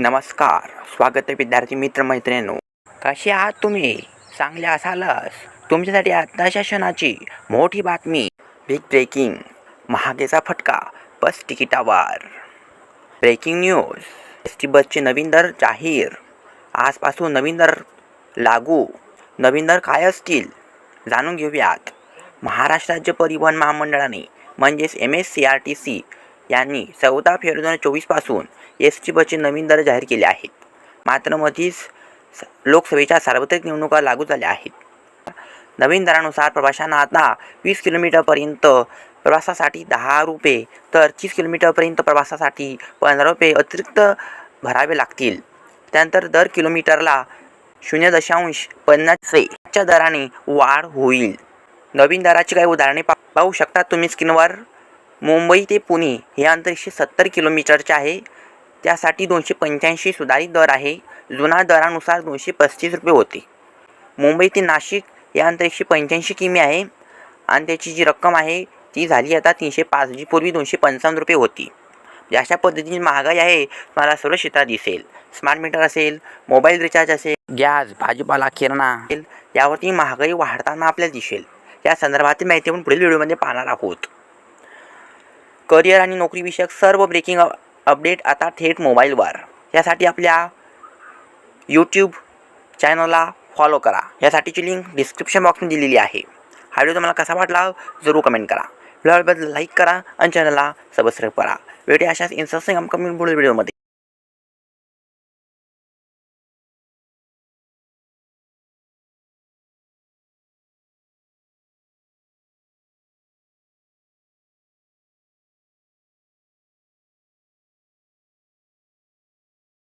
नमस्कार. स्वागत आहे विद्यार्थी मित्र मैत्रिणींनो. कसे आहात तुम्ही? चांगले असालच. तुमच्यासाठी आत्ता क्षणाची मोठी बातमी बिग ब्रेकिंग महागेचा फटका बस तिकिटावर ब्रेकिंग न्यूज एस टी बसचे नवीन दर जाहीर. आजपासून नवीन दर लागू. नवीन दर काय असतील? जाणून घेऊयात. महाराष्ट्र राज्य परिवहन महामंडळाने म्हणजेच M S C R T C यांनी चौदा फेब्रुवारी दोन हजार चोवीसपासून एस टी बसचे नवीन दर जाहीर केले आहेत. मात्र मधीच स- लोकसभेच्या सार्वत्रिक निवडणुका लागू झाल्या आहेत. नवीन दरानुसार प्रवाशांना आता वीस किलोमीटरपर्यंत प्रवासासाठी दहा रुपये तर तीस किलोमीटरपर्यंत प्रवासासाठी पंधरा रुपये अतिरिक्त भरावे लागतील. त्यानंतर दर किलोमीटरला शून्य दशांश पन्नासच्या दराने वाढ होईल. नवीन दराची काही उदाहरणे पा पाहू शकता तुम्ही स्क्रीनवर मुंबई ते पुणे हे अंतर एकशे सत्तर किलोमीटरचे आहे. त्यासाठी दोनशे पंच्याऐंशी सुधारित दर आहे. जुना दरानुसार दोनशे पस्तीस रुपये होते. मुंबई ते नाशिक हे अंतर एकशे पंच्याऐंशी किमी आहे. आणि त्याची जी रक्कम आहे ती झाली आता तीनशे पाच जी पूर्वी दोनशे पंचावन्न रुपये होती. अशा पद्धतीची महागाई आहे तुम्हाला सर्व क्षेत्रात दिसेल. स्मार्ट मीटर असेल मोबाईल रिचार्ज असेल गॅस भाजीपाला किराणा असेल यावरती महागाई वाढताना आपल्याला दिसेल. या संदर्भातील माहिती आपण पुढील व्हिडिओमध्ये पाहणार आहोत. करिअर आणि नोकरीविषयक सर्व ब्रेकिंग अपडेट आता थेट मोबाईलवर. यासाठी आपल्या यूट्यूब चॅनलला फॉलो करा. यासाठीची लिंक डिस्क्रिप्शन बॉक्समध्ये दिलेली आहे. हा व्हिडिओ तुम्हाला कसा वाटला जरूर कमेंट करा. व्हिडिओबद्दल लाईक करा आणि चॅनलला सबस्क्राईब करा. व्हिडिओ अशाच इंटरेस्टिंग अपकमिंग पुढील व्हिडिओमध्ये